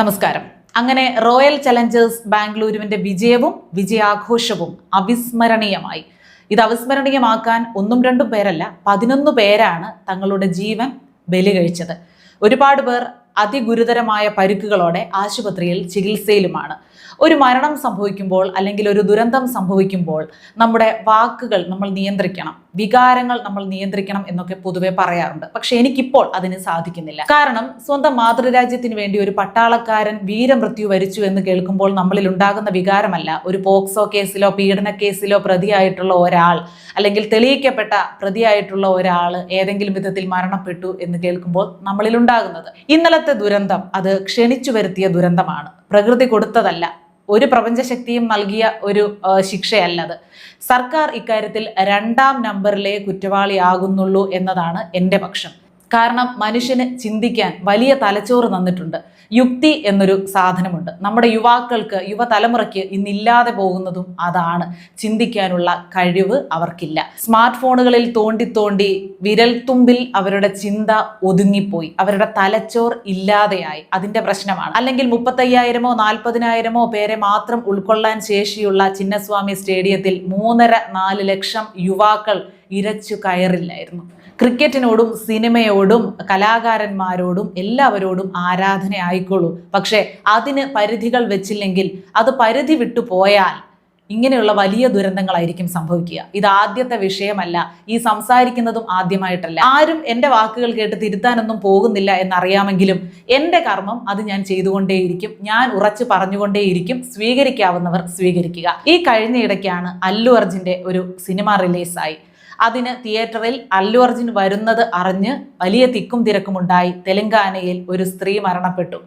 നമസ്കാരം. അങ്ങനെ royal Challengers ബാംഗ്ലൂരുവിന്റെ വിജയവും വിജയാഘോഷവും അവിസ്മരണീയമായി. ഇത് അവിസ്മരണീയമാക്കാൻ ഒന്നും രണ്ടും പേരല്ല പതിനൊന്ന് പേരാണ് തങ്ങളുടെ ജീവൻ ബലി കഴിച്ചത് ഒരുപാട് പേർ അതിഗുരുതരമായ പരിക്കുകളോടെ ആശുപത്രിയിൽ ചികിത്സയിലുമാണ്. ഒരു മരണം സംഭവിക്കുമ്പോൾ അല്ലെങ്കിൽ ഒരു ദുരന്തം സംഭവിക്കുമ്പോൾ നമ്മുടെ വാക്കുകൾ നമ്മൾ നിയന്ത്രിക്കണം. വികാരങ്ങൾ നമ്മൾ നിയന്ത്രിക്കണം എന്നൊക്കെ പൊതുവെ പറയാറുണ്ട്. പക്ഷെ എനിക്കിപ്പോൾ അതിന് സാധിക്കുന്നില്ല. കാരണം സ്വന്തം മാതൃരാജ്യത്തിന് വേണ്ടി ഒരു പട്ടാളക്കാരൻ വീരമൃത്യു വരിച്ചു എന്ന് കേൾക്കുമ്പോൾ നമ്മളിൽ ഉണ്ടാകുന്ന വികാരമല്ല. ഒരു പോക്സോ കേസിലോ പീഡന കേസിലോ പ്രതിയായിട്ടുള്ള ഒരാൾ അല്ലെങ്കിൽ തെളിയിക്കപ്പെട്ട പ്രതിയായിട്ടുള്ള ഒരാൾ ഏതെങ്കിലും വിധത്തിൽ മരണപ്പെട്ടു എന്ന് കേൾക്കുമ്പോൾ നമ്മളിൽ ഉണ്ടാകുന്നത്. ഇന്നലത്തെ ദുരന്തം അത് ക്ഷണിച്ചു വരുത്തിയ ദുരന്തമാണ്. പ്രകൃതി കൊടുത്തതല്ല. ഒരു പ്രപഞ്ചശക്തിയും നൽകിയ ഒരു ശിക്ഷയല്ലത്. സർക്കാർ ഇക്കാര്യത്തിൽ രണ്ടാം നമ്പറിലെ കുറ്റവാളിയാകുന്നുള്ളൂ എന്നതാണ് എന്റെ പക്ഷം. കാരണം മനുഷ്യന് ചിന്തിക്കാൻ വലിയ തലച്ചോറ് തന്നിട്ടുണ്ട്. യുക്തി എന്നൊരു സാധനമുണ്ട്. നമ്മുടെ യുവാക്കൾക്ക് യുവതലമുറയ്ക്ക് ഇന്നില്ലാതെ പോകുന്നതും അതാണ്. ചിന്തിക്കാനുള്ള കഴിവ് അവർക്കില്ല. സ്മാർട്ട് ഫോണുകളിൽ തോണ്ടി തോണ്ടി വിരൽത്തുമ്പിൽ അവരുടെ ചിന്ത ഒതുങ്ങിപ്പോയി. അവരുടെ തലച്ചോർ ഇല്ലാതെയായി. അതിന്റെ പ്രശ്നമാണ്. അല്ലെങ്കിൽ മുപ്പത്തയ്യായിരമോ നാൽപ്പതിനായിരമോ പേരെ മാത്രം ഉൾക്കൊള്ളാൻ ശേഷിയുള്ള ചിന്നസ്വാമി സ്റ്റേഡിയത്തിൽ മൂന്നര നാല് ലക്ഷം യുവാക്കൾ ഇരച്ചു കയറില്ലായിരുന്നു. ക്രിക്കറ്റിനോടും സിനിമയോടും കലാകാരന്മാരോടും എല്ലാവരോടും ആരാധന ആയിക്കോളൂ പക്ഷേ അതിന് പരിധികൾ വെച്ചില്ലെങ്കിൽ അത് പരിധി വിട്ടു പോയാൽ ഇങ്ങനെയുള്ള വലിയ ദുരന്തങ്ങളായിരിക്കും സംഭവിക്കുക. ഇത് ആദ്യത്തെ വിഷയമല്ല. ഈ സംസാരിക്കുന്നതും ആദ്യമായിട്ടല്ല. ആരും എന്റെ വാക്കുകൾ കേട്ട് തിരുത്താനൊന്നും പോകുന്നില്ല എന്നറിയാമെങ്കിലും എന്റെ കർമ്മം അത് ഞാൻ ചെയ്തുകൊണ്ടേയിരിക്കും. ഞാൻ ഉറച്ചു പറഞ്ഞുകൊണ്ടേയിരിക്കും. സ്വീകരിക്കാവുന്നവർ സ്വീകരിക്കുക. ഈ കഴിഞ്ഞ ഇടയ്ക്കാണ് അല്ലു അർജുന്റെ ഒരു സിനിമ റിലീസായി. അതിന് തിയേറ്ററിൽ അല്ലു അർജുൻ വരുന്നത് അറിഞ്ഞ് വലിയ തിക്കും തിരക്കുമുണ്ടായി. തെലങ്കാനയിൽ ഒരു സ്ത്രീ മരണപ്പെട്ടു.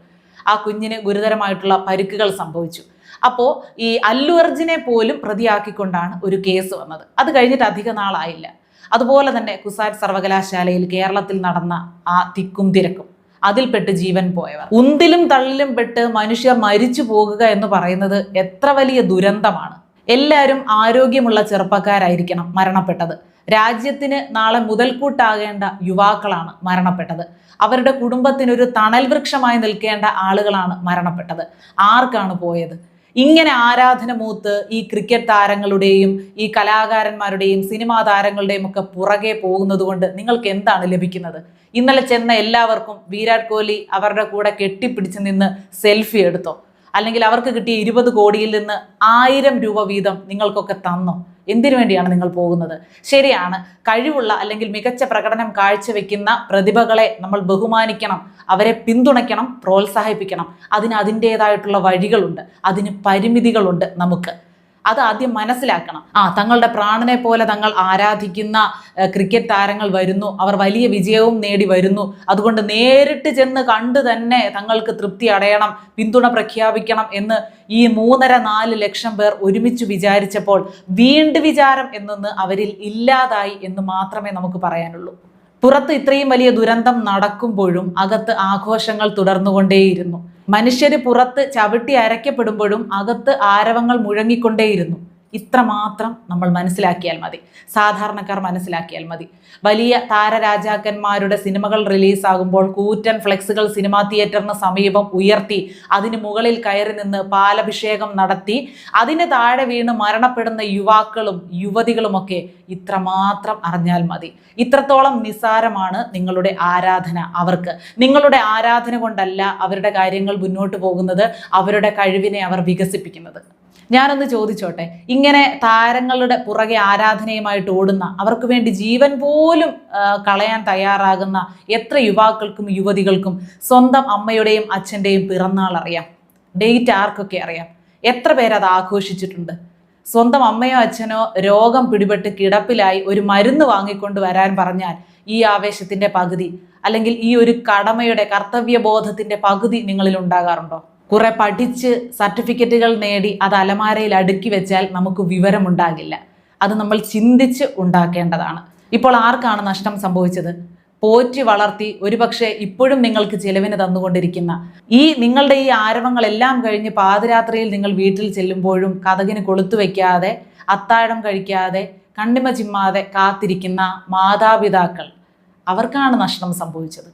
ആ കുഞ്ഞിന് ഗുരുതരമായിട്ടുള്ള പരിക്കുകൾ സംഭവിച്ചു. അപ്പോൾ ഈ അല്ലു അർജുനെ പോലും പ്രതിയാക്കിക്കൊണ്ടാണ് ഒരു കേസ് വന്നത്. അത് കഴിഞ്ഞിട്ട് അധിക നാളായില്ല. അതുപോലെ തന്നെ കുസാറ്റ് സർവകലാശാലയിൽ കേരളത്തിൽ നടന്ന ആ തിക്കും തിരക്കും. അതിൽപ്പെട്ട് ജീവൻ പോയവർ. ഉന്തിലും തള്ളിലും പെട്ട് മനുഷ്യർ മരിച്ചു പോകുക എന്ന് പറയുന്നത് എത്ര വലിയ ദുരന്തമാണ്. എല്ലാവരും ആരോഗ്യമുള്ള ചെറുപ്പക്കാരായിരിക്കണം മരണപ്പെട്ടത്. രാജ്യത്തിന് നാളെ മുതൽക്കൂട്ടാകേണ്ട യുവാക്കളാണ് മരണപ്പെട്ടത്. അവരുടെ കുടുംബത്തിനൊരു തണൽ വൃക്ഷമായി നിൽക്കേണ്ട ആളുകളാണ് മരണപ്പെട്ടത്. ആർക്കാണ് പോയത്? ഇങ്ങനെ ആരാധന മൂത്ത് ഈ ക്രിക്കറ്റ് താരങ്ങളുടെയും ഈ കലാകാരന്മാരുടെയും സിനിമാ താരങ്ങളുടെയും ഒക്കെ പുറകെ പോകുന്നത് കൊണ്ട് നിങ്ങൾക്ക് എന്താണ് ലഭിക്കുന്നത്? ഇന്നലെ ചെന്ന എല്ലാവർക്കും വിരാട് കോഹ്ലി അവരുടെ കൂടെ കെട്ടിപ്പിടിച്ച് നിന്ന് സെൽഫി എടുത്തോ? അല്ലെങ്കിൽ അവർക്ക് കിട്ടിയ ഇരുപത് കോടിയിൽ നിന്ന് ആയിരം രൂപ വീതം നിങ്ങൾക്കൊക്കെ തന്നു. എന്തിനു വേണ്ടിയാണ് നിങ്ങൾ പോകുന്നത്? ശരിയാണ് കഴിവുള്ള അല്ലെങ്കിൽ മികച്ച പ്രകടനം കാഴ്ചവെക്കുന്ന പ്രതിഭകളെ നമ്മൾ ബഹുമാനിക്കണം അവരെ പിന്തുണയ്ക്കണം പ്രോത്സാഹിപ്പിക്കണം. അതിന് അതിന്റെതായിട്ടുള്ള വഴികളുണ്ട് അതിന് പരിമിതികളുണ്ട് നമുക്ക്. അത് ആദ്യം മനസ്സിലാക്കണം. ആ തങ്ങളുടെ പ്രാണനെ പോലെ തങ്ങൾ ആരാധിക്കുന്ന ക്രിക്കറ്റ് താരങ്ങൾ വരുന്നു. അവർ വലിയ വിജയവും നേടി വരുന്നു. അതുകൊണ്ട് നേരിട്ട് ചെന്ന് കണ്ടു തന്നെ തങ്ങൾക്ക് തൃപ്തി അടയണം പിന്തുണ പ്രഖ്യാപിക്കണം എന്ന് ഈ മൂന്നര നാല് ലക്ഷം പേർ ഒരുമിച്ച് വിചാരിച്ചപ്പോൾ വീണ്ട് വിചാരം എന്നൊന്ന് അവരിൽ ഇല്ലാതായി എന്ന് മാത്രമേ നമുക്ക് പറയാനുള്ളൂ. പുറത്ത് ഇത്രയും വലിയ ദുരന്തം നടക്കുമ്പോഴും അകത്ത് ആഘോഷങ്ങൾ തുടർന്നുകൊണ്ടേയിരുന്നു. മനുഷ്യര് പുറത്ത് ചവിട്ടി അരയ്ക്കപ്പെടുമ്പോഴും അകത്ത് ആരവങ്ങൾ മുഴങ്ങിക്കൊണ്ടേയിരുന്നു. ഇത്രമാത്രം നമ്മൾ മനസ്സിലാക്കിയാൽ മതി. സാധാരണക്കാർ മനസ്സിലാക്കിയാൽ മതി. വലിയ താരരാജാക്കന്മാരുടെ സിനിമകൾ റിലീസാകുമ്പോൾ കൂറ്റൻ ഫ്ലെക്സുകൾ സിനിമാ തിയേറ്ററിന് സമീപം ഉയർത്തി അതിന് മുകളിൽ കയറി നിന്ന് പാലഭിഷേകം നടത്തി അതിന് താഴെ വീണ് മരണപ്പെടുന്ന യുവാക്കളും യുവതികളുമൊക്കെ ഇത്രമാത്രം അറിഞ്ഞാൽ മതി. ഇത്രത്തോളം നിസാരമാണ് നിങ്ങളുടെ ആരാധന അവർക്ക്. നിങ്ങളുടെ ആരാധന കൊണ്ടല്ല അവരുടെ കാര്യങ്ങൾ മുന്നോട്ട് പോകുന്നത് അവരുടെ കഴിവിനെ അവർ വികസിപ്പിക്കുന്നത്. ഞാനൊന്ന് ചോദിച്ചോട്ടെ. ഇങ്ങനെ താരങ്ങളുടെ പുറകെ ആരാധനയുമായിട്ട് ഓടുന്ന അവർക്ക് വേണ്ടി ജീവൻ പോലും കളയാൻ തയ്യാറാകുന്ന എത്ര യുവാക്കൾക്കും യുവതികൾക്കും സ്വന്തം അമ്മയുടെയും അച്ഛന്റെയും പിറന്നാൾ അറിയാം. ഡേറ്റ് ആർക്കൊക്കെ അറിയാം? എത്ര പേരത് ആഘോഷിച്ചിട്ടുണ്ട്? സ്വന്തം അമ്മയോ അച്ഛനോ രോഗം പിടിപെട്ട് കിടപ്പിലായി ഒരു മരുന്ന് വാങ്ങിക്കൊണ്ട് വരാൻ പറഞ്ഞാൽ ഈ ആവേശത്തിന്റെ പകുതി അല്ലെങ്കിൽ ഈ ഒരു കടമയുടെ കർത്തവ്യബോധത്തിന്റെ പകുതി നിങ്ങളിൽ ഉണ്ടാകാറുണ്ടോ? കുറെ പഠിച്ച് സർട്ടിഫിക്കറ്റുകൾ നേടി അത് അലമാരയിൽ അടുക്കി വെച്ചാൽ നമുക്ക് വിവരമുണ്ടാകില്ല. അത് നമ്മൾ ചിന്തിച്ച് ഉണ്ടാക്കേണ്ടതാണ്. ഇപ്പോൾ ആർക്കാണ് നഷ്ടം സംഭവിച്ചത്? പോറ്റി വളർത്തി ഒരുപക്ഷെ ഇപ്പോഴും നിങ്ങൾക്ക് ചെലവിന് തന്നുകൊണ്ടിരിക്കുന്ന ഈ നിങ്ങളുടെ ഈ ആരവങ്ങളെല്ലാം കഴിഞ്ഞ് പാതിരാത്രിയിൽ നിങ്ങൾ വീട്ടിൽ ചെല്ലുമ്പോഴും കഥകിന് കൊളുത്തു വയ്ക്കാതെ അത്താഴം കഴിക്കാതെ കണ്ണിമ ചിമ്മാതെ കാത്തിരിക്കുന്ന മാതാപിതാക്കൾ. അവർക്കാണ് നഷ്ടം സംഭവിച്ചത്.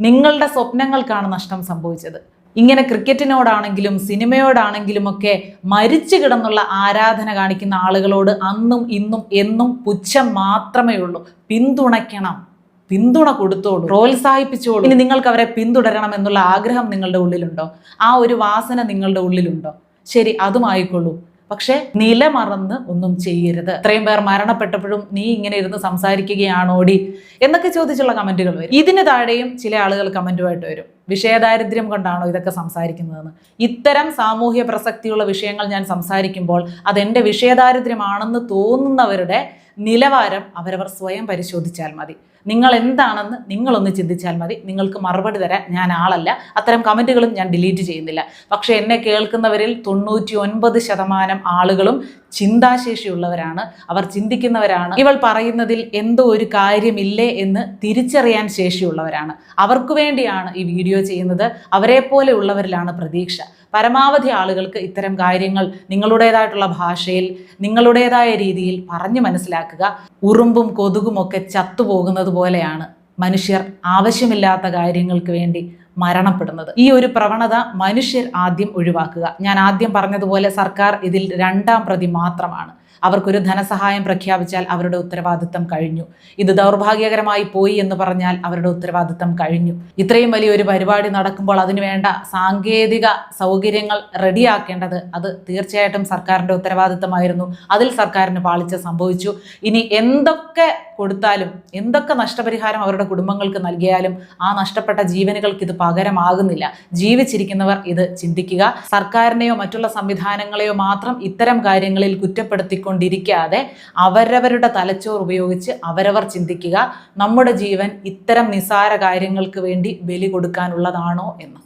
നിങ്ങളുടെ സ്വപ്നങ്ങൾക്കാണ് നഷ്ടം സംഭവിച്ചത്. ഇങ്ങനെ ക്രിക്കറ്റിനോടാണെങ്കിലും സിനിമയോടാണെങ്കിലും ഒക്കെ മരിച്ചു കിടന്നുള്ള ആരാധന കാണിക്കുന്ന ആളുകളോട് അന്നും ഇന്നും എന്നും പുച്ഛം മാത്രമേ ഉള്ളൂ. പിന്തുണയ്ക്കണം. പിന്തുണ കൊടുത്തോളൂ. പ്രോത്സാഹിപ്പിച്ചോളൂ. ഇനി നിങ്ങൾക്ക് അവരെ പിന്തുടരണം എന്നുള്ള ആഗ്രഹം നിങ്ങളുടെ ഉള്ളിലുണ്ടോ? ആ ഒരു വാസന നിങ്ങളുടെ ഉള്ളിലുണ്ടോ? ശരി അതും ആയിക്കൊള്ളൂ. പക്ഷെ നിലമറന്ന് ഒന്നും ചെയ്യരുത്. ഇത്രയും പേർ മരണപ്പെട്ടപ്പോഴും നീ ഇങ്ങനെ ഇരുന്ന് സംസാരിക്കുകയാണോടി? എന്നൊക്കെ ചോദിച്ചുള്ള കമന്റുകൾ വരും. ഇതിന് താഴെയും ചില ആളുകൾ കമന്റുമായിട്ട് വരും. വിഷയദാരിദ്ര്യം കൊണ്ടാണോ ഇതൊക്കെ സംസാരിക്കുന്നതെന്ന്. ഇത്തരം സാമൂഹ്യ പ്രസക്തിയുള്ള വിഷയങ്ങൾ ഞാൻ സംസാരിക്കുമ്പോൾ അതെന്റെ വിഷയദാരിദ്ര്യമാണെന്ന് തോന്നുന്നവരുടെ നിലവാരം അവരവർ സ്വയം പരിശോധിച്ചാൽ മതി. നിങ്ങൾ എന്താണെന്ന് നിങ്ങളൊന്ന് ചിന്തിച്ചാൽ മതി. നിങ്ങൾക്ക് മറുപടി തരാൻ ഞാൻ ആളല്ല. അത്തരം കമന്റുകളും ഞാൻ ഡിലീറ്റ് ചെയ്യുന്നില്ല. പക്ഷേ എന്നെ കേൾക്കുന്നവരിൽ തൊണ്ണൂറ്റി ഒൻപത് ശതമാനം ആളുകളും ചിന്താശേഷിയുള്ളവരാണ്. അവർ ചിന്തിക്കുന്നവരാണ്. ഇവൾ പറയുന്നതിൽ എന്തോ ഒരു കാര്യമില്ലേ എന്ന് തിരിച്ചറിയാൻ ശേഷിയുള്ളവരാണ്. അവർക്ക് വേണ്ടിയാണ് ഈ വീഡിയോ ചെയ്യുന്നത്. അവരെ പോലെ ഉള്ളവരിലാണ് പ്രതീക്ഷ. പരമാവധി ആളുകൾക്ക് ഇത്തരം കാര്യങ്ങൾ നിങ്ങളുടേതായിട്ടുള്ള ഭാഷയിൽ നിങ്ങളുടേതായ രീതിയിൽ പറഞ്ഞു മനസ്സിലാക്കുക. ഉറുമ്പും കൊതുകും ഒക്കെ ചത്തുപോകുന്നത് പോലെയാണ് മനുഷ്യർ ആവശ്യമില്ലാത്ത കാര്യങ്ങൾക്ക് വേണ്ടി മരണപ്പെടുന്നത്. ഈ ഒരു പ്രവണത മനുഷ്യർ ആദ്യം ഒഴിവാക്കുക. ഞാൻ ആദ്യം പറഞ്ഞതുപോലെ സർക്കാർ ഇതിൽ രണ്ടാം പ്രതി മാത്രമാണ്. അവർക്കൊരു ധനസഹായം പ്രഖ്യാപിച്ചാൽ അവരുടെ ഉത്തരവാദിത്തം കഴിഞ്ഞു. ഇത് ദൗർഭാഗ്യകരമായി പോയി എന്ന് പറഞ്ഞാൽ അവരുടെ ഉത്തരവാദിത്തം കഴിഞ്ഞു. ഇത്രയും വലിയൊരു പരിപാടി നടക്കുമ്പോൾ അതിനുവേണ്ട സാങ്കേതിക സൗകര്യങ്ങൾ റെഡിയാക്കേണ്ടത് അത് തീർച്ചയായിട്ടും സർക്കാരിന്റെ ഉത്തരവാദിത്തമായിരുന്നു. അതിൽ സർക്കാരിന് പാളിച്ച സംഭവിച്ചു. ഇനി എന്തൊക്കെ കൊടുത്താലും എന്തൊക്കെ നഷ്ടപരിഹാരം അവരുടെ കുടുംബങ്ങൾക്ക് നൽകിയാലും ആ നഷ്ടപ്പെട്ട ജീവനുകൾക്ക് ഇത് പകരമാകുന്നില്ല. ജീവിച്ചിരിക്കുന്നവർ ഇത് ചിന്തിക്കുക. സർക്കാരിനെയോ മറ്റുള്ള സംവിധാനങ്ങളെയോ മാത്രം ഇത്തരം കാര്യങ്ങളിൽ കുറ്റപ്പെടുത്തിക്കൊണ്ടിരിക്കാതെ അവരവരുടെ തലച്ചോർ ഉപയോഗിച്ച് അവരവർ ചിന്തിക്കുക നമ്മുടെ ജീവൻ ഇത്തരം നിസാര കാര്യങ്ങൾക്ക് വേണ്ടി ബലി കൊടുക്കാനുള്ളതാണോ എന്ന്.